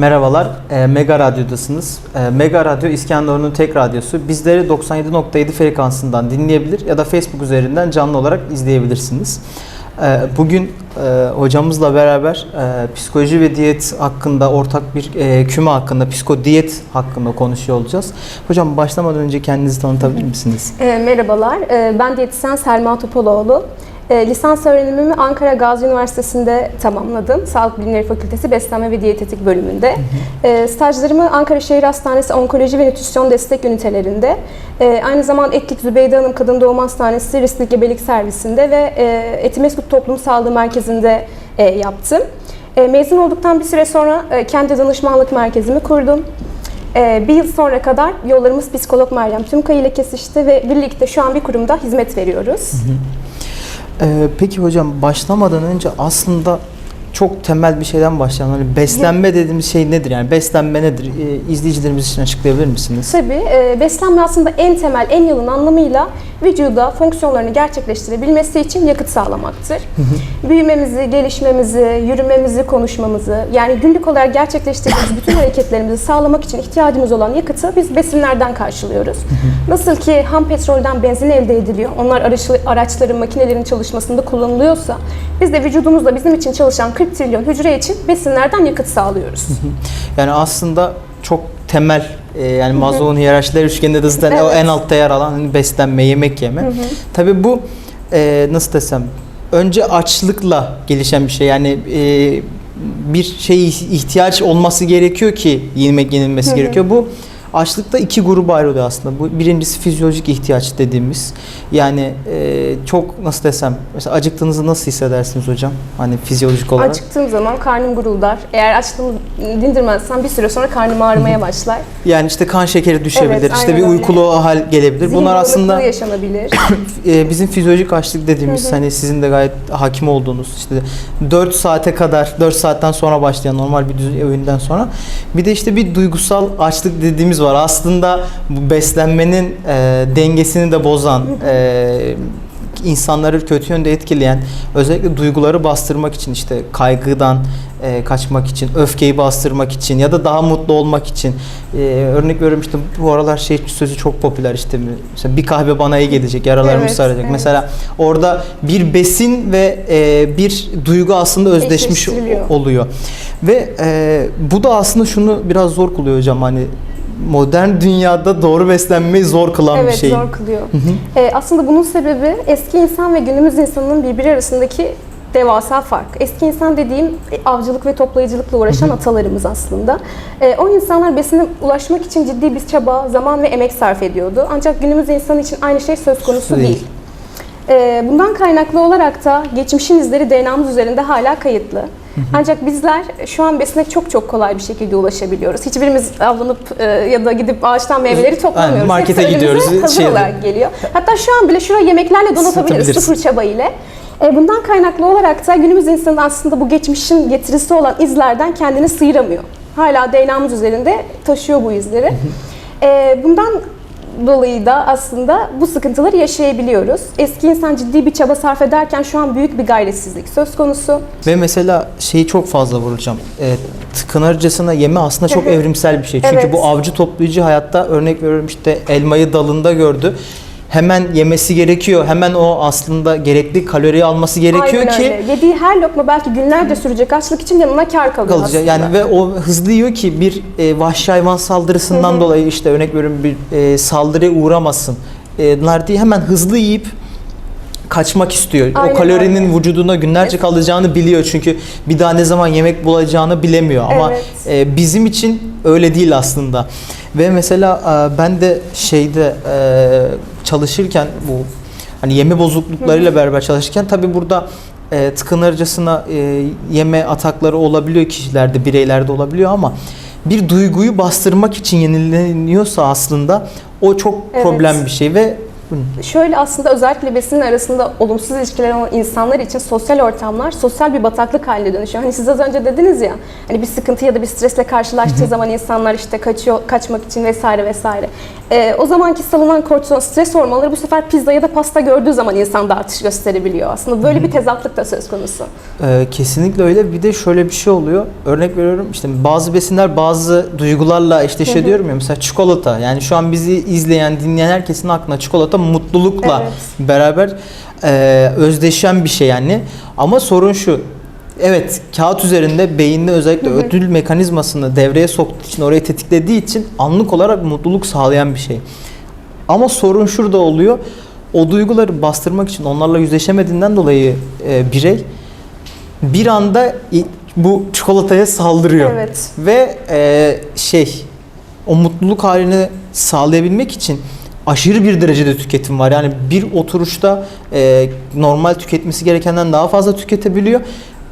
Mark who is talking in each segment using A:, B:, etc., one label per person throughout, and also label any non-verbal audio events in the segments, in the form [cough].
A: Merhabalar, e, Mega Radyo'dasınız. E, Mega Radyo İskenderun'un tek radyosu. Bizleri 97.7 frekansından dinleyebilir ya da Facebook üzerinden canlı olarak izleyebilirsiniz. E, bugün hocamızla beraber psikoloji ve diyet hakkında, ortak bir küme hakkında, psikodiyet hakkında konuşuyor olacağız. Hocam başlamadan önce kendinizi tanıtabilir misiniz?
B: Merhabalar, ben diyetisyen Selma Topaloğlu. E, lisans öğrenimimi Ankara Gazi Üniversitesi'nde tamamladım. Sağlık Bilimleri Fakültesi Beslenme ve Diyetetik bölümünde. E, stajlarımı Ankara Şehir Hastanesi Onkoloji ve Nütrisyon Destek Ünitelerinde, e, aynı zamanda Etlik Zübeyde Hanım Kadın Doğum Hastanesi Riskli Gebelik Servisinde ve e, Etimeskut Toplum Sağlığı Merkezi'nde e, yaptım. E, mezun olduktan bir süre sonra e, kendi danışmanlık merkezimi kurdum. Ee, bir yıl sonra kadar yollarımız psikolog Meryem Tümkay ile kesişti ve birlikte şu an bir kurumda hizmet veriyoruz.
A: E, peki hocam başlamadan önce aslında çok temel bir şeyden başlayalım. Hani beslenme dediğimiz şey nedir? Yani beslenme nedir? E, izleyicilerimiz için açıklayabilir misiniz?
B: Tabii e, beslenme aslında en temel, en yalın anlamıyla vücuda fonksiyonlarını gerçekleştirebilmesi için yakıt sağlamaktır. Büyümemizi, gelişmemizi, yürümemizi, konuşmamızı yani günlük olarak gerçekleştirdiğimiz bütün hareketlerimizi sağlamak için ihtiyacımız olan yakıtı biz besinlerden karşılıyoruz. Nasıl ki ham petrolden benzin elde ediliyor, onlar araç- araçların, makinelerin çalışmasında kullanılıyorsa biz de vücudumuzda bizim için çalışan 40 trilyon hücre için besinlerden yakıt sağlıyoruz.
A: Yani aslında çok temel e, yani Maslow'un hiyerarşiler üçgeninde de zaten o
B: Evet.
A: en altta yer alan hani beslenme, yemek yeme. Tabii bu e, nasıl desem önce açlıkla gelişen bir şey. Yani e, bir şey ihtiyaç olması gerekiyor ki yemek yenilmesi gerekiyor. Bu açlıkta iki gruba ayrılıyor aslında. Bu birincisi fizyolojik ihtiyaç dediğimiz. Yani e, çok nasıl desem mesela acıktığınızı nasıl hissedersiniz hocam? Hani fizyolojik olarak.
B: Acıktığım zaman karnım guruldar. Eğer açlığımı dindirmezsem bir süre sonra karnım ağrımaya başlar.
A: Yani işte kan şekeri düşebilir,
B: Evet,
A: işte bir
B: öyle.
A: uykulu hal gelebilir.
B: Zihin
A: Bunlar aslında
B: yaşanabilir. [coughs]
A: e, bizim fizyolojik açlık dediğimiz hani sizin de gayet hakim olduğunuz işte 4 saate kadar 4 saatten sonra başlayan normal bir öğünden sonra bir de işte bir duygusal açlık dediğimiz var. Aslında bu beslenmenin e, dengesini de bozan e, insanları kötü yönde etkileyen özellikle duyguları bastırmak için işte kaygıdan e, kaçmak için, öfkeyi bastırmak için ya da daha mutlu olmak için e, örnek veriyorum işte bu aralar şey sözü çok popüler işte mesela bir kahve bana iyi gelecek, yaralarımı
B: Evet,
A: saracak.
B: evet.
A: Mesela orada bir besin ve e, bir duygu aslında özdeşmiş oluyor. Ve e, bu da aslında şunu biraz zor kılıyor hocam hani modern dünyada doğru beslenmeyi zor kılan bir
B: evet
A: şey.
B: zor kılıyor. Ee, aslında bunun sebebi eski insan ve günümüz insanının birbiri arasındaki devasa fark. Eski insan dediğim e, avcılık ve toplayıcılıkla uğraşan atalarımız aslında. Ee, o insanlar besine ulaşmak için ciddi bir çaba, zaman ve emek sarf ediyordu. Ancak günümüz insanı için aynı şey söz konusu
A: Değil.
B: değil. Ee, bundan kaynaklı olarak da geçmişin izleri DNA'mız üzerinde hala kayıtlı. Ancak bizler şu an besine çok çok kolay bir şekilde ulaşabiliyoruz. Hiçbirimiz avlanıp e, ya da gidip ağaçtan meyveleri toplamıyoruz.
A: Aynen, markete
B: Hepsi
A: gidiyoruz,
B: Hazır
A: şey-
B: olarak geliyor. Hatta şu an bile şuraya yemeklerle donatabiliriz sıfır çaba ile. E, Bundan kaynaklı olarak da günümüz insanı aslında bu geçmişin getirisi olan izlerden kendini sıyıramıyor. Hala DNA'mız üzerinde taşıyor bu izleri. E, Bundan dolayı da aslında bu sıkıntıları yaşayabiliyoruz. Eski insan ciddi bir çaba sarf ederken şu an büyük bir gayretsizlik söz konusu.
A: Ve mesela şeyi çok fazla vuracağım. E, tıkınırcasına yeme aslında çok evrimsel bir şey. Çünkü
B: Evet.
A: bu avcı toplayıcı hayatta örnek veriyorum işte elmayı dalında gördü. Hemen yemesi gerekiyor. Hemen o aslında gerekli kaloriyi alması gerekiyor
B: Aynen
A: ki
B: öyle. Yediği her lokma belki günlerce sürecek açlık için yanına kar kalıyor aslında.
A: Yani ve o hızlı yiyor ki bir e, vahşi hayvan saldırısından dolayı işte örnek veriyorum bir e, saldırıya uğramasın. E, diye hemen hızlı yiyip kaçmak istiyor.
B: Aynen
A: o kalorinin
B: öyle.
A: vücuduna günlerce kalacağını biliyor çünkü bir daha ne zaman yemek bulacağını bilemiyor ama
B: Evet.
A: e, bizim için öyle değil aslında. Ve mesela e, ben de şeyde e, çalışırken bu hani yeme bozukluklarıyla beraber çalışırken tabi burada e, tıkınırcasına e, yeme atakları olabiliyor kişilerde, bireylerde olabiliyor ama bir duyguyu bastırmak için yenileniyorsa aslında o çok
B: Evet.
A: problem bir şey ve
B: Şöyle aslında özellikle besinin arasında olumsuz ilişkiler olan insanlar için sosyal ortamlar sosyal bir bataklık haline dönüşüyor. Hani siz az önce dediniz ya hani bir sıkıntı ya da bir stresle karşılaştığı zaman insanlar işte kaçıyor kaçmak için vesaire vesaire. Ee, o zamanki salınan kortizol stres hormonları bu sefer pizza ya da pasta gördüğü zaman insanda artış gösterebiliyor. Aslında böyle bir tezatlık da söz konusu.
A: Ee, kesinlikle öyle. Bir de şöyle bir şey oluyor. Örnek veriyorum işte bazı besinler bazı duygularla eşleşiyor diyorum ya. Mesela çikolata. Yani şu an bizi izleyen, dinleyen herkesin aklına çikolata mutlulukla
B: Evet.
A: beraber e, özdeşen bir şey yani. Ama sorun şu. Evet kağıt üzerinde beyinde özellikle ödül mekanizmasını devreye soktuğu için orayı tetiklediği için anlık olarak mutluluk sağlayan bir şey. Ama sorun şurada oluyor. O duyguları bastırmak için onlarla yüzleşemediğinden dolayı e, birey bir anda bu çikolataya saldırıyor.
B: Evet.
A: Ve e, şey o mutluluk halini sağlayabilmek için aşırı bir derecede tüketim var. Yani bir oturuşta e, normal tüketmesi gerekenden daha fazla tüketebiliyor.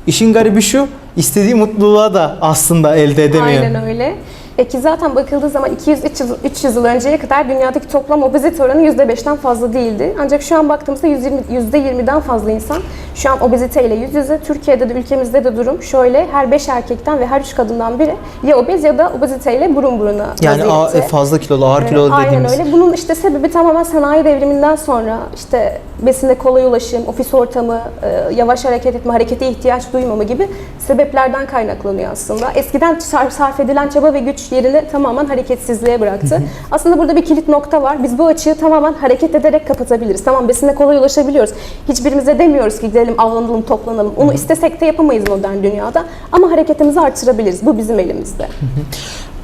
A: İşin garibi şu, istediği mutluluğa da aslında elde edemiyor.
B: Aynen öyle. E ki zaten bakıldığı zaman 200-300 yıl, 300 yıl önceye kadar dünyadaki toplam obezite oranı %5'ten fazla değildi. Ancak şu an baktığımızda 120, %20'den fazla insan şu an obezite ile yüz yüze. Türkiye'de de ülkemizde de durum şöyle her 5 erkekten ve her 3 kadından biri ya obez ya da obezite ile burun buruna
A: Yani a-
B: vaziyette.
A: fazla kilolu, ağır
B: Evet,
A: kilolu
B: Aynen
A: dediğimiz.
B: öyle. Bunun işte sebebi tamamen sanayi devriminden sonra işte besinde kolay ulaşım, ofis ortamı, e, yavaş hareket etme, harekete ihtiyaç duymama gibi sebeplerden kaynaklanıyor aslında. Eskiden sar- sarf edilen çaba ve güç yerini tamamen hareketsizliğe bıraktı. aslında burada bir kilit nokta var. Biz bu açığı tamamen hareket ederek kapatabiliriz. Tamam besine kolay ulaşabiliyoruz. Hiçbirimize demiyoruz ki gidelim avlanalım, toplanalım. Onu istesek de yapamayız modern dünyada. Ama hareketimizi artırabiliriz. Bu bizim elimizde.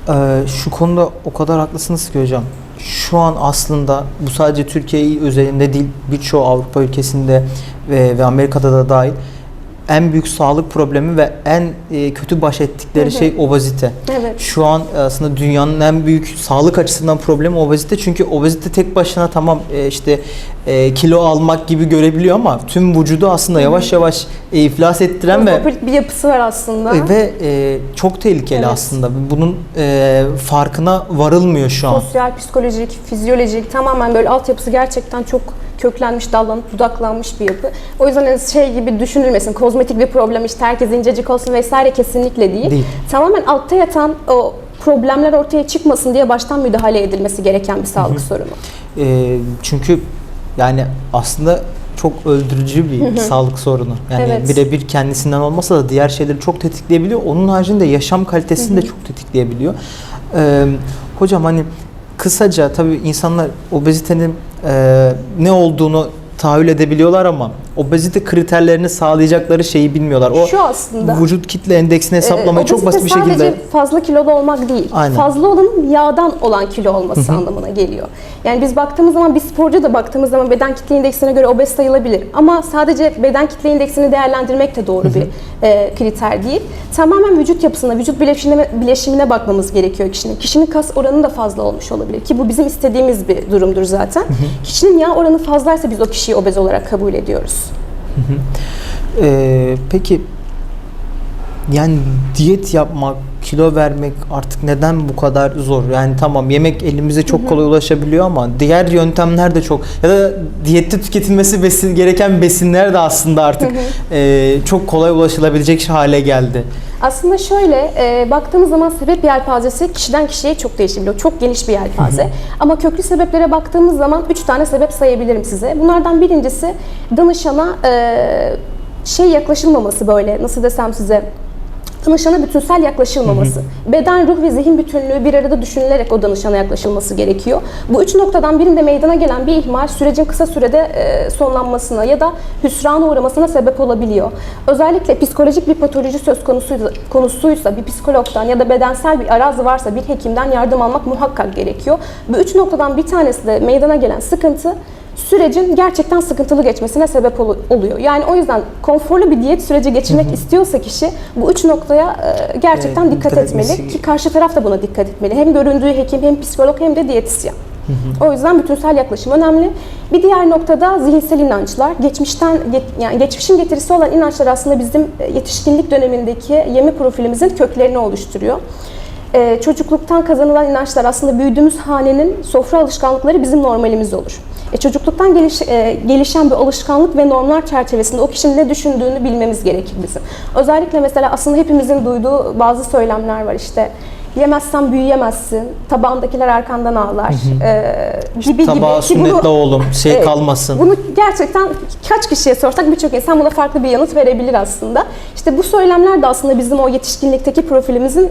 A: Ee, şu konuda o kadar haklısınız ki hocam. Şu an aslında bu sadece Türkiye özelinde değil birçoğu Avrupa ülkesinde ve, ve Amerika'da da dahil en büyük sağlık problemi ve en e, kötü baş ettikleri şey obezite.
B: Evet.
A: Şu an aslında dünyanın en büyük sağlık açısından problemi obezite. Çünkü obezite tek başına tamam e, işte e, kilo almak gibi görebiliyor ama tüm vücudu aslında yavaş yavaş e, iflas ettiren ve
B: Kozmopolit bir yapısı var aslında.
A: e, Ve e, çok tehlikeli
B: Evet.
A: aslında. Bunun e, farkına varılmıyor şu an.
B: Sosyal, psikolojik, fizyolojik tamamen böyle altyapısı gerçekten çok köklenmiş, dallanıp budaklanmış bir yapı. O yüzden hani şey gibi düşünülmesin, kozmetik bir problem işte herkes incecik olsun vesaire kesinlikle değil.
A: Değil.
B: Tamamen altta yatan o problemler ortaya çıkmasın diye baştan müdahale edilmesi gereken bir sağlık sorunu.
A: E, çünkü yani aslında çok öldürücü bir sağlık sorunu. Yani
B: Evet.
A: birebir kendisinden olmasa da diğer şeyleri çok tetikleyebiliyor. Onun haricinde yaşam kalitesini de çok tetikleyebiliyor. E, hocam hani kısaca tabii insanlar obezitenin e, ne olduğunu tahayyül edebiliyorlar ama obezite kriterlerini sağlayacakları şeyi bilmiyorlar. O
B: Şu aslında
A: vücut kitle endeksini hesaplamayı
B: Ee,
A: çok basit bir şekilde
B: sadece fazla kilolu olmak değil.
A: Aynen.
B: Fazla olanın yağdan olan kilo olması anlamına geliyor. Yani biz baktığımız zaman bir sporcu da baktığımız zaman beden kitle indeksine göre obez sayılabilir. Ama sadece beden kitle indeksini değerlendirmek de doğru bir e, kriter değil. Tamamen vücut yapısına, vücut bileşimine, bileşimine bakmamız gerekiyor kişinin. Kişinin kas oranı da fazla olmuş olabilir ki bu bizim istediğimiz bir durumdur zaten. Kişinin yağ oranı fazlaysa biz o kişiyi obez olarak kabul ediyoruz.
A: Ee, peki yani diyet yapmak, kilo vermek artık neden bu kadar zor? Yani tamam yemek elimize çok kolay ulaşabiliyor ama diğer yöntemler de çok ya da diyette tüketilmesi besin gereken besinler de aslında artık e, çok kolay ulaşılabilecek hale geldi.
B: Aslında şöyle e, baktığımız zaman sebep yelpazesi kişiden kişiye çok değişebiliyor. Çok geniş bir yelpaze. Ama köklü sebeplere baktığımız zaman 3 tane sebep sayabilirim size. Bunlardan birincisi danışana e, şey yaklaşılmaması böyle nasıl desem size danışana bütünsel yaklaşılmaması. Beden, ruh ve zihin bütünlüğü bir arada düşünülerek o danışana yaklaşılması gerekiyor. Bu üç noktadan birinde meydana gelen bir ihmal sürecin kısa sürede e, sonlanmasına ya da hüsrana uğramasına sebep olabiliyor. Özellikle psikolojik bir patoloji söz konusuysa, konusuysa bir psikologdan ya da bedensel bir arazi varsa bir hekimden yardım almak muhakkak gerekiyor. Bu üç noktadan bir tanesi de meydana gelen sıkıntı sürecin gerçekten sıkıntılı geçmesine sebep ol- oluyor. Yani o yüzden konforlu bir diyet süreci geçirmek istiyorsa kişi bu üç noktaya e, gerçekten
A: E,
B: dikkat,
A: dikkat
B: etmeli
A: etmesi-
B: ki karşı taraf da buna dikkat etmeli. Hem göründüğü hekim hem psikolog hem de diyetisyen. O yüzden bütünsel yaklaşım önemli. Bir diğer noktada zihinsel inançlar. Geçmişten yani geçmişin getirisi olan inançlar aslında bizim e, yetişkinlik dönemindeki yeme profilimizin köklerini oluşturuyor. Ee, çocukluktan kazanılan inançlar aslında büyüdüğümüz hanenin sofra alışkanlıkları bizim normalimiz olur. E, çocukluktan geliş, e, gelişen bir alışkanlık ve normlar çerçevesinde o kişinin ne düşündüğünü bilmemiz gerekir bizim. Özellikle mesela aslında hepimizin duyduğu bazı söylemler var işte. Yemezsen büyüyemezsin, tabağındakiler arkandan ağlar e, gibi
A: Tabağa
B: gibi. Bunu-
A: sünnetle oğlum şey
B: Evet,
A: kalmasın.
B: Bunu gerçekten kaç kişiye sorsak birçok insan buna farklı bir yanıt verebilir aslında. İşte bu söylemler de aslında bizim o yetişkinlikteki profilimizin e,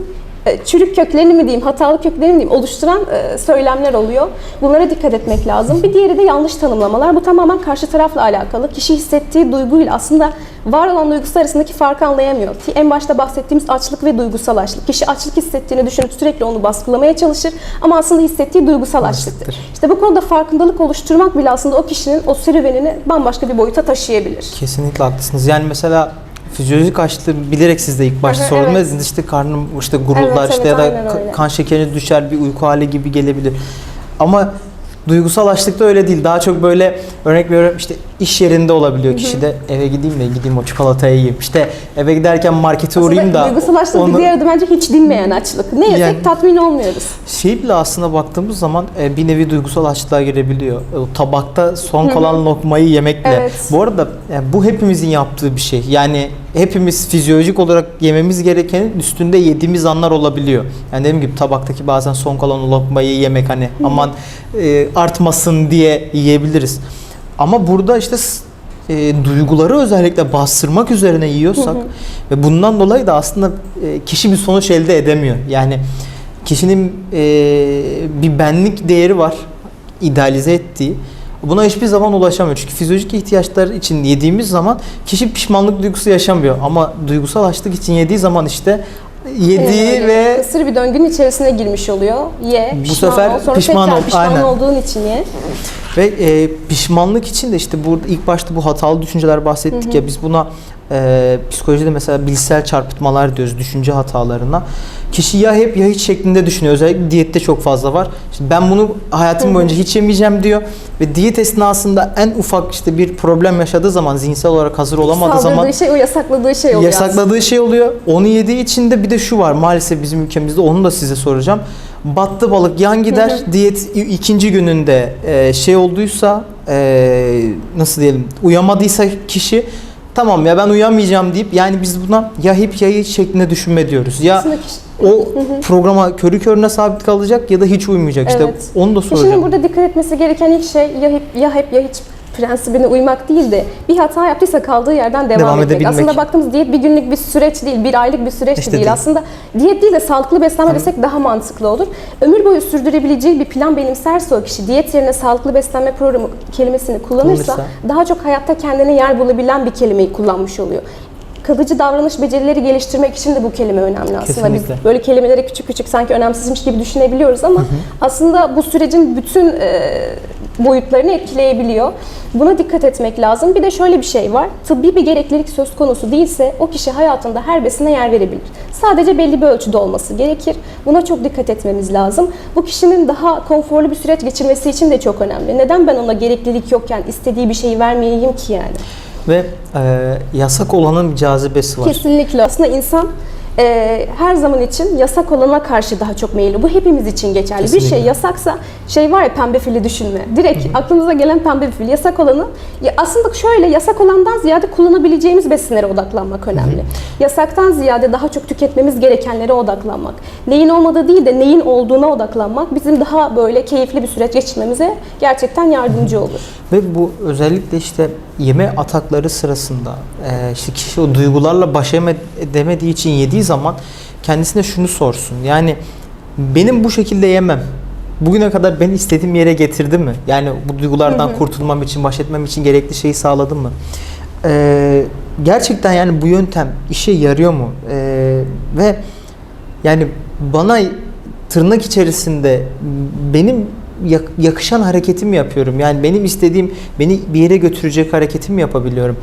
B: çürük köklerini mi diyeyim, hatalı köklerini mi diyeyim oluşturan e, söylemler oluyor. Bunlara dikkat etmek lazım. Bir diğeri de yanlış tanımlamalar. Bu tamamen karşı tarafla alakalı. Kişi hissettiği duyguyla aslında var olan duygusu arasındaki farkı anlayamıyor. En başta bahsettiğimiz açlık ve duygusal açlık. Kişi açlık hissettiğini düşünüp sürekli onu baskılamaya çalışır ama aslında hissettiği duygusal açlıktır.
A: Açlıktır.
B: İşte bu konuda farkındalık oluşturmak bile aslında o kişinin o serüvenini bambaşka bir boyuta taşıyabilir.
A: Kesinlikle haklısınız. Yani mesela fizyolojik açlığı bilerek siz de ilk başta
B: Aha,
A: sordum.
B: evet.
A: İşte karnım işte gurullar
B: Evet,
A: işte
B: evet,
A: ya da
B: öyle.
A: kan şekeriniz düşer bir uyku hali gibi gelebilir. Ama duygusal açlıkta öyle değil. Daha çok böyle örnek veriyorum işte iş yerinde olabiliyor kişi de eve gideyim de gideyim o çikolatayı yiyeyim. İşte eve giderken markete uğrayayım da
B: duygusal açlık bir diğer adı bence hiç dinmeyen açlık. Ne yesek
A: Yani-
B: tatmin olmuyoruz.
A: Şey bile aslında baktığımız zaman e, bir nevi duygusal açlığa girebiliyor. O tabakta son kalan lokmayı yemekle.
B: Evet.
A: Bu arada yani bu hepimizin yaptığı bir şey. Yani hepimiz fizyolojik olarak yememiz gerekenin üstünde yediğimiz anlar olabiliyor. Yani dediğim gibi tabaktaki bazen son kalan o lokmayı yemek hani aman e, artmasın diye yiyebiliriz. Ama burada işte e, duyguları özellikle bastırmak üzerine yiyorsak ve bundan dolayı da aslında e, kişi bir sonuç elde edemiyor. Yani kişinin e, bir benlik değeri var idealize ettiği. Buna hiçbir zaman ulaşamıyor. Çünkü fizyolojik ihtiyaçlar için yediğimiz zaman kişi pişmanlık duygusu yaşamıyor. Ama duygusal açlık için yediği zaman işte yediği
B: öyle.
A: ve
B: Kısır bir döngünün içerisine girmiş oluyor. Ye,
A: Bu
B: pişman
A: sefer
B: ol, sonra
A: pişman
B: tekrar
A: ol,
B: pişman
A: aynen.
B: olduğun için ye.
A: Ve e, pişmanlık için de işte burada ilk başta bu hatalı düşünceler bahsettik ya biz buna e, psikolojide mesela bilişsel çarpıtmalar diyoruz düşünce hatalarına. Kişi ya hep ya hiç şeklinde düşünüyor. Özellikle diyette çok fazla var. İşte ben bunu hayatım boyunca hiç yemeyeceğim diyor ve diyet esnasında en ufak işte bir problem yaşadığı zaman zihinsel olarak hazır olamadığı
B: Saldırdığı
A: zaman
B: şey o yasakladığı şey oluyor aslında.
A: yasakladığı şey oluyor. Onu yediği için de bir de şu var maalesef bizim ülkemizde onu da size soracağım. Battı balık yan gider. Diyet ikinci gününde e, şey olduysa e, nasıl diyelim uyamadıysa kişi tamam ya ben uyamayacağım deyip yani biz buna ya hep ya hiç şeklinde düşünme diyoruz. Ya o programa körü körüne sabit kalacak ya da hiç uymayacak. İşte
B: Evet.
A: onu da
B: Kişinin
A: soracağım.
B: burada dikkat etmesi gereken ilk şey ya hep ya hep ya hiç prensibine uymak değil de bir hata yaptıysa kaldığı yerden devam,
A: Devam
B: etmek.
A: edebilmek.
B: Aslında baktığımız diyet bir günlük bir süreç değil, bir aylık bir süreç
A: İşte
B: değil.
A: değil.
B: Aslında diyet değil de sağlıklı beslenme desek daha mantıklı olur. Ömür boyu sürdürebileceği bir plan benimserse o kişi diyet yerine sağlıklı beslenme programı kelimesini kullanırsa
A: Kullanırsa.
B: daha çok hayatta kendine yer bulabilen bir kelimeyi kullanmış oluyor. Kalıcı davranış becerileri geliştirmek için de bu kelime önemli aslında.
A: Kesinlikle.
B: Biz böyle kelimeleri küçük küçük sanki önemsizmiş gibi düşünebiliyoruz ama aslında bu sürecin bütün e, boyutlarını etkileyebiliyor. Buna dikkat etmek lazım. Bir de şöyle bir şey var. Tıbbi bir gereklilik söz konusu değilse o kişi hayatında her besine yer verebilir. Sadece belli bir ölçüde olması gerekir. Buna çok dikkat etmemiz lazım. Bu kişinin daha konforlu bir süreç geçirmesi için de çok önemli. Neden ben ona gereklilik yokken istediği bir şeyi vermeyeyim ki yani?
A: Ve e, yasak olanın bir cazibesi var.
B: Kesinlikle. Aslında insan e, her zaman için yasak olana karşı daha çok meyilli. Bu hepimiz için geçerli. Bir
A: Kesinlikle.
B: şey yasaksa şey var ya pembe fili düşünme. Direkt aklınıza gelen pembe fil. Yasak olanı ya aslında şöyle yasak olandan ziyade kullanabileceğimiz besinlere odaklanmak önemli. Yasaktan ziyade daha çok tüketmemiz gerekenlere odaklanmak. Neyin olmadığı değil de neyin olduğuna odaklanmak bizim daha böyle keyifli bir süreç geçirmemize gerçekten yardımcı olur.
A: Ve bu özellikle işte yeme atakları sırasında işte kişi o duygularla baş eme- edemediği için yediği zaman kendisine şunu sorsun. Yani benim bu şekilde yemem bugüne kadar beni istediğim yere getirdi mi? Yani bu duygulardan kurtulmam için, baş etmem için gerekli şeyi sağladı mı? E, gerçekten yani bu yöntem işe yarıyor mu? E, ve yani bana tırnak içerisinde benim yakışan hareketimi yapıyorum. Yani benim istediğim beni bir yere götürecek hareketimi yapabiliyorum.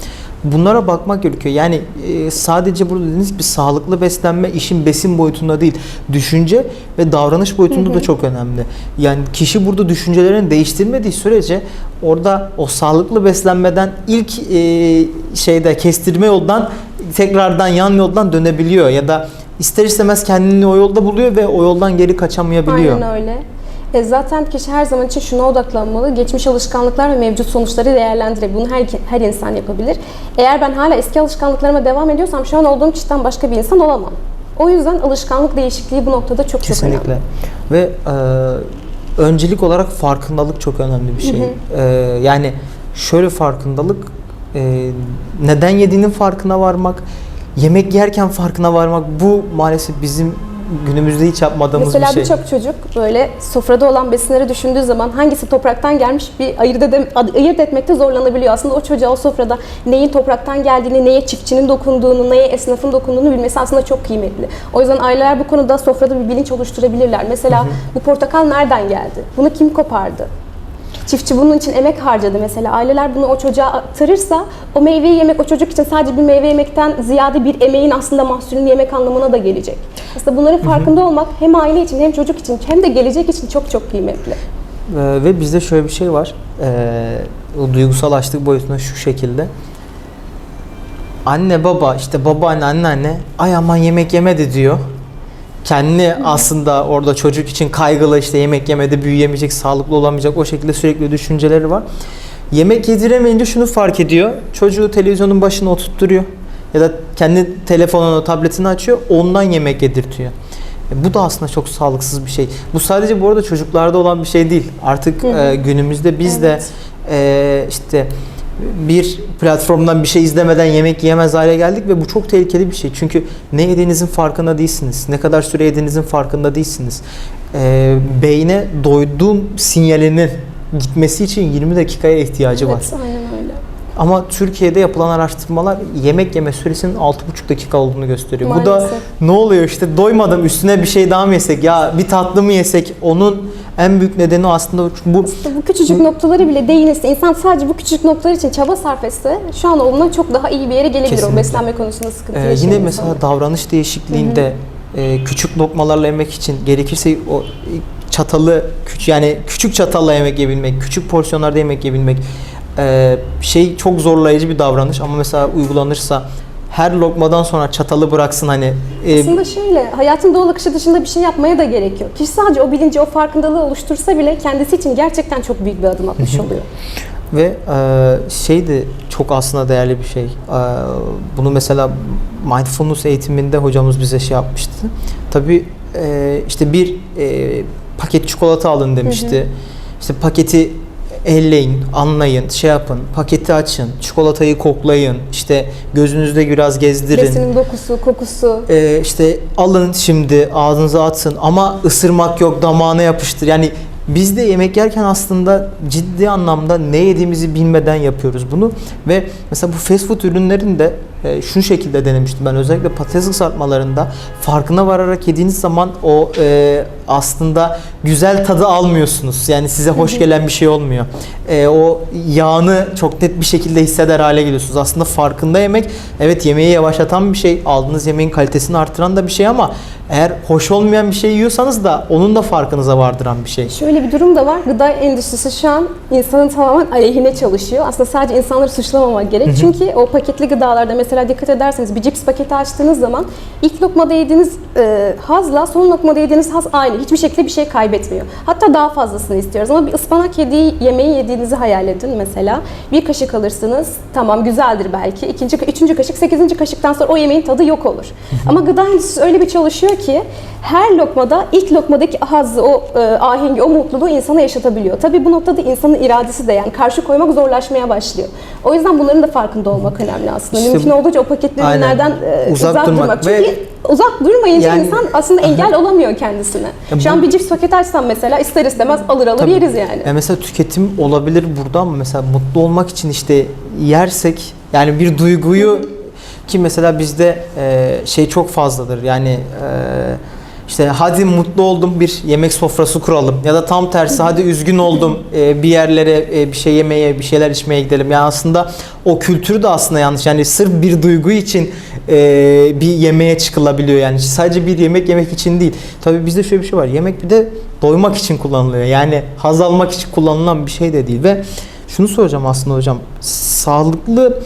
A: Bunlara bakmak gerekiyor. Yani e, sadece burada dediğiniz gibi sağlıklı beslenme işin besin boyutunda değil, düşünce ve davranış boyutunda da çok önemli. Yani kişi burada düşüncelerini değiştirmediği sürece orada o sağlıklı beslenmeden ilk e, şeyde kestirme yoldan tekrardan yan yoldan dönebiliyor ya da ister istemez kendini o yolda buluyor ve o yoldan geri kaçamayabiliyor.
B: Aynen öyle. E, zaten kişi her zaman için şuna odaklanmalı. Geçmiş alışkanlıklar ve mevcut sonuçları değerlendirebilir. Bunu her, her insan yapabilir. Eğer ben hala eski alışkanlıklarıma devam ediyorsam şu an olduğum kişiden başka bir insan olamam. O yüzden alışkanlık değişikliği bu noktada çok çok
A: Kesinlikle.
B: önemli.
A: Ve e, öncelik olarak farkındalık çok önemli bir şey. E, yani şöyle farkındalık e, neden yediğinin farkına varmak, yemek yerken farkına varmak bu maalesef bizim günümüzde hiç yapmadığımız
B: Mesela
A: bir şey.
B: birçok çocuk böyle sofrada olan besinleri düşündüğü zaman hangisi topraktan gelmiş bir ayırt, edem, ayırt etmekte zorlanabiliyor. Aslında o çocuğa o sofrada neyin topraktan geldiğini, neye çiftçinin dokunduğunu, neye esnafın dokunduğunu bilmesi aslında çok kıymetli. O yüzden aileler bu konuda sofrada bir bilinç oluşturabilirler. Mesela bu portakal nereden geldi? Bunu kim kopardı? Çiftçi bunun için emek harcadı mesela. Aileler bunu o çocuğa aktarırsa o meyveyi yemek o çocuk için sadece bir meyve yemekten ziyade bir emeğin aslında mahsulünü yemek anlamına da gelecek. Aslında bunların farkında olmak hem aile için hem çocuk için hem de gelecek için çok çok kıymetli.
A: Ee, ve bizde şöyle bir şey var. Ee, o duygusal açlık boyutunda şu şekilde. Anne baba işte babaanne anneanne ay aman yemek yemedi diyor. Kendi aslında orada çocuk için kaygılı işte yemek yemedi büyüyemeyecek sağlıklı olamayacak o şekilde sürekli düşünceleri var. Yemek yediremeyince şunu fark ediyor. Çocuğu televizyonun başına oturtturuyor. Ya da kendi telefonunu, tabletini açıyor. Ondan yemek yedirtiyor. E, Bu da aslında çok sağlıksız bir şey. Bu sadece bu arada çocuklarda olan bir şey değil. Artık e, günümüzde biz de
B: Evet.
A: e, işte bir platformdan bir şey izlemeden yemek yiyemez hale geldik ve bu çok tehlikeli bir şey. Çünkü ne yediğinizin farkında değilsiniz. Ne kadar süre yediğinizin farkında değilsiniz. E, beyne doyduğum sinyalinin gitmesi için 20 dakikaya ihtiyacı var.
B: Evet, aynen öyle.
A: Ama Türkiye'de yapılan araştırmalar yemek yeme süresinin 6,5 dakika olduğunu gösteriyor. Bu da
B: Maalesef.
A: ne oluyor işte doymadım üstüne bir şey daha mı yesek ya bir tatlı mı yesek onun en büyük nedeni aslında bu
B: İşte bu küçücük noktaları bile değinirse, insan sadece bu küçük noktalar için çaba sarf etse şu an onunla çok daha iyi bir yere gelebilir
A: Kesinlikle.
B: o beslenme konusunda sıkıntı
A: Ee, yine mesela davranış değişikliğinde e, küçük lokmalarla yemek için gerekirse o çatalı küç yani küçük çatalla yemek yiyebilmek, küçük porsiyonlarda yemek yiyebilmek e, şey çok zorlayıcı bir davranış ama mesela uygulanırsa her lokmadan sonra çatalı bıraksın hani e,
B: Aslında şöyle, hayatın doğal akışı dışında bir şey yapmaya da gerek yok. Kişi sadece o bilinci, o farkındalığı oluştursa bile kendisi için gerçekten çok büyük bir adım atmış oluyor.
A: Ve e, şey de çok aslında değerli bir şey. E, bunu mesela mindfulness eğitiminde hocamız bize şey yapmıştı. Tabii e, işte bir e, paket çikolata alın demişti. İşte paketi elleyin, anlayın, şey yapın, paketi açın, çikolatayı koklayın, işte gözünüzde biraz gezdirin.
B: Besinin dokusu, kokusu.
A: Ee, işte alın şimdi ağzınıza atın ama ısırmak yok damağına yapıştır. Yani biz de yemek yerken aslında ciddi anlamda ne yediğimizi bilmeden yapıyoruz bunu ve mesela bu fast food ürünlerinde e, şu şekilde denemiştim ben özellikle patates kızartmalarında farkına vararak yediğiniz zaman o e, aslında güzel tadı almıyorsunuz yani size hoş gelen bir şey olmuyor E, o yağını çok net bir şekilde hisseder hale geliyorsunuz aslında farkında yemek evet yemeği yavaşlatan bir şey aldığınız yemeğin kalitesini artıran da bir şey ama eğer hoş olmayan bir şey yiyorsanız da onun da farkınıza vardıran bir şey.
B: Şöyle bir durum da var. Gıda endüstrisi şu an insanın tamamen aleyhine çalışıyor. Aslında sadece insanları suçlamamak gerek. Çünkü o paketli gıdalarda mesela dikkat ederseniz bir cips paketi açtığınız zaman ilk lokmada yediğiniz e, hazla son lokmada yediğiniz haz aynı. Hiçbir şekilde bir şey kaybetmiyor. Hatta daha fazlasını istiyoruz. Ama bir ıspanak yediği yemeği yediğinizi hayal edin mesela. Bir kaşık alırsınız. Tamam güzeldir belki. İkinci, üçüncü kaşık, sekizinci kaşıktan sonra o yemeğin tadı yok olur. Ama gıda endüstrisi öyle bir çalışıyor ki her lokmada ilk lokmadaki hazzı, o e, ahengi, o mutluluğu insana yaşatabiliyor. Tabii bu noktada insanın iradesi de yani karşı koymak zorlaşmaya başlıyor. O yüzden bunların da farkında olmak önemli aslında.
A: İşte
B: Mümkün
A: bu-
B: olduğunca o paketli
A: Aynen.
B: ürünlerden e,
A: Uzak
B: uzak,
A: durmak
B: durmak.
A: ve-
B: Çünkü uzak durmayınca
A: Yani-
B: insan aslında engel olamıyor kendisine.
A: Ya
B: Şu
A: bu-
B: an bir cips paketi açsam mesela ister istemez alır alır
A: Tabii.
B: yeriz yani.
A: E mesela tüketim olabilir burada ama mesela mutlu olmak için işte yersek yani bir duyguyu ki mesela bizde e, şey çok fazladır yani e, işte hadi mutlu oldum bir yemek sofrası kuralım. Ya da tam tersi hadi üzgün oldum e, bir yerlere e, bir şey yemeye bir şeyler içmeye gidelim. Yani aslında o kültür de aslında yanlış. Yani sırf bir duygu için e, bir yemeğe çıkılabiliyor yani. Sadece bir yemek yemek için değil. Tabii bizde şöyle bir şey var. Yemek bir de doymak için kullanılıyor. Yani haz almak için kullanılan bir şey de değil. Ve şunu soracağım aslında hocam. Sağlıklı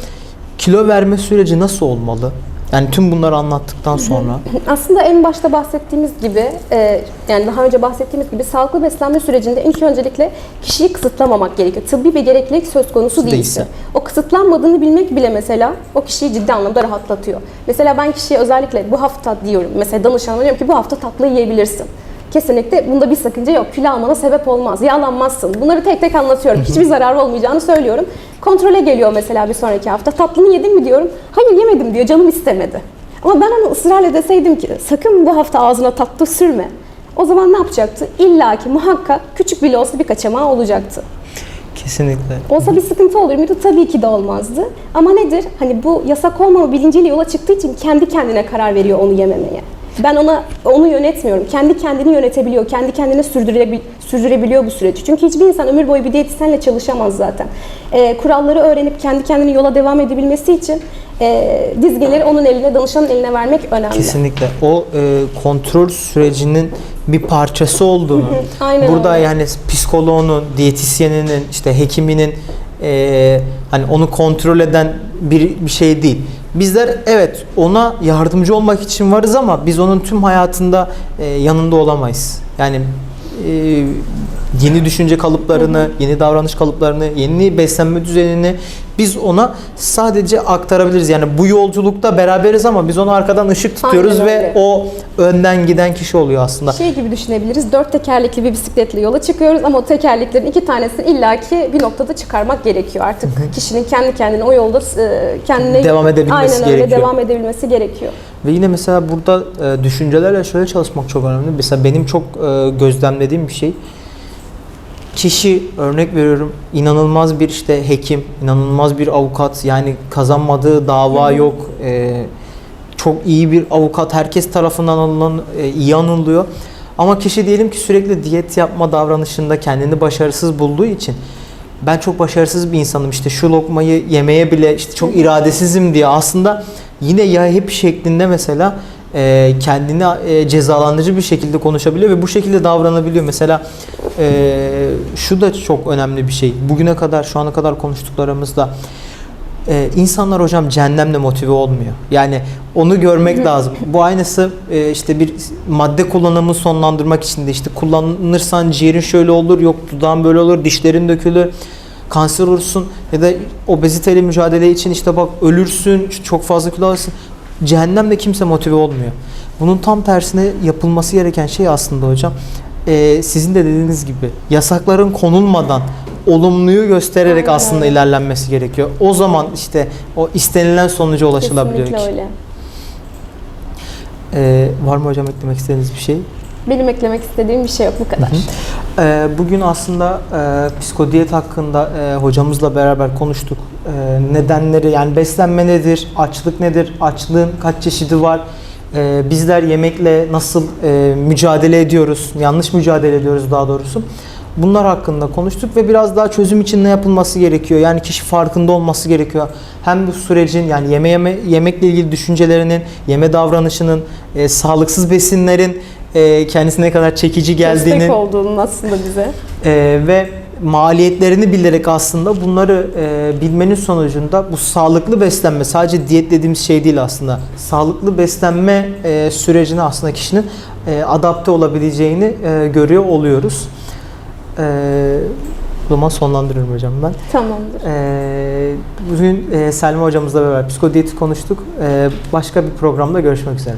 A: kilo verme süreci nasıl olmalı? Yani tüm bunları anlattıktan sonra [laughs]
B: Aslında en başta bahsettiğimiz gibi, e, yani daha önce bahsettiğimiz gibi sağlıklı beslenme sürecinde ilk öncelikle kişiyi kısıtlamamak gerekiyor. Tıbbi bir gereklilik söz konusu değilse.
A: Değilse.
B: O kısıtlanmadığını bilmek bile mesela o kişiyi ciddi anlamda rahatlatıyor. Mesela ben kişiye özellikle bu hafta diyorum, mesela danışanıma diyorum ki bu hafta tatlı yiyebilirsin. Kesinlikle bunda bir sakınca yok. Kilo almana sebep olmaz. Yağlanmazsın. Bunları tek tek anlatıyorum. Hiçbir zararı olmayacağını söylüyorum. Kontrole geliyor mesela bir sonraki hafta. Tatlını yedin mi diyorum. Hayır yemedim diyor. Canım istemedi. Ama ben onu ısrarla deseydim ki sakın bu hafta ağzına tatlı sürme. O zaman ne yapacaktı? İlla ki muhakkak küçük bile olsa bir kaçamağı olacaktı.
A: kesinlikle
B: Olsa bir sıkıntı olur muydu? Tabii ki de olmazdı. Ama nedir? Hani bu yasak olmama bilinciyle yola çıktığı için kendi kendine karar veriyor onu yememeye. Ben ona onu yönetmiyorum. Kendi kendini yönetebiliyor. Kendi kendine sürdürebil, sürdürebiliyor bu süreci. Çünkü hiçbir insan ömür boyu bir diyetisyenle çalışamaz zaten. Ee, kuralları öğrenip kendi kendini yola devam edebilmesi için e, dizgeleri onun eline, danışanın eline vermek önemli.
A: kesinlikle o e, kontrol sürecinin bir parçası olduğunu [laughs]
B: aynen
A: burada
B: öyle.
A: yani psikoloğunun, diyetisyeninin, işte hekiminin e, hani onu kontrol eden bir, bir şey değil. Bizler evet ona yardımcı olmak için varız ama biz onun tüm hayatında e, yanında olamayız. Yani e, yeni düşünce kalıplarını, yeni davranış kalıplarını, yeni beslenme düzenini biz ona sadece aktarabiliriz. Yani bu yolculukta beraberiz ama biz ona arkadan ışık tutuyoruz
B: Aynen
A: ve
B: öyle.
A: o önden giden kişi oluyor aslında.
B: Şey gibi düşünebiliriz. Dört tekerlekli bir bisikletle yola çıkıyoruz ama o tekerleklerin iki tanesini illaki bir noktada çıkarmak gerekiyor. Artık kişinin kendi kendine o yolda e, kendine
A: Devam edebilmesi
B: aynen öyle
A: gerekiyor.
B: devam edebilmesi gerekiyor.
A: Ve yine mesela burada e, düşüncelerle şöyle çalışmak çok önemli. Mesela benim çok e, gözlemlediğim bir şey. Kişi örnek veriyorum inanılmaz bir işte hekim, inanılmaz bir avukat yani kazanmadığı dava yok. E, çok iyi bir avukat herkes tarafından alınan e, iyi anılıyor. Ama kişi diyelim ki sürekli diyet yapma davranışında kendini başarısız bulduğu için ben çok başarısız bir insanım işte şu lokmayı yemeye bile işte çok iradesizim diye aslında yine ya hep şeklinde mesela e, kendini e, cezalandırıcı bir şekilde konuşabiliyor ve bu şekilde davranabiliyor. Mesela e, şu da çok önemli bir şey. Bugüne kadar şu ana kadar konuştuklarımızda e, insanlar hocam cehennemle motive olmuyor. Yani onu görmek lazım. Bu aynısı e, işte bir madde kullanımını sonlandırmak için de işte kullanırsan ciğerin şöyle olur, yok dudağın böyle olur, dişlerin dökülür, kanser olursun ya da obeziteyle mücadele için işte bak ölürsün, çok fazla kilo alırsın. Cehennemle kimse motive olmuyor. Bunun tam tersine yapılması gereken şey aslında hocam e, sizin de dediğiniz gibi yasakların konulmadan olumluyu göstererek
B: Aynen
A: aslında ilerlenmesi gerekiyor. O zaman işte o istenilen sonuca ulaşılabiliyor.
B: Kesinlikle
A: ki.
B: öyle.
A: Ee, var mı hocam eklemek istediğiniz bir şey?
B: Benim eklemek istediğim bir şey yok bu kadar.
A: Ee, bugün aslında e, psikodiyet hakkında e, hocamızla beraber konuştuk. E, nedenleri yani beslenme nedir, açlık nedir, açlığın kaç çeşidi var, e, bizler yemekle nasıl e, mücadele ediyoruz, yanlış mücadele ediyoruz daha doğrusu. Bunlar hakkında konuştuk ve biraz daha çözüm için ne yapılması gerekiyor? Yani kişi farkında olması gerekiyor. Hem bu sürecin yani yeme, yeme yemekle ilgili düşüncelerinin, yeme davranışının, e, sağlıksız besinlerin e, kendisine ne kadar çekici geldiğini
B: Destek olduğunun aslında bize.
A: ee, ve maliyetlerini bilerek aslında bunları e, bilmenin sonucunda bu sağlıklı beslenme sadece diyet dediğimiz şey değil aslında. Sağlıklı beslenme e, sürecine aslında kişinin e, adapte olabileceğini e, görüyor oluyoruz. E, o zaman sonlandırıyorum hocam ben.
B: Tamamdır.
A: E, bugün e, Selma hocamızla beraber psikodiyeti konuştuk. E, başka bir programda görüşmek üzere.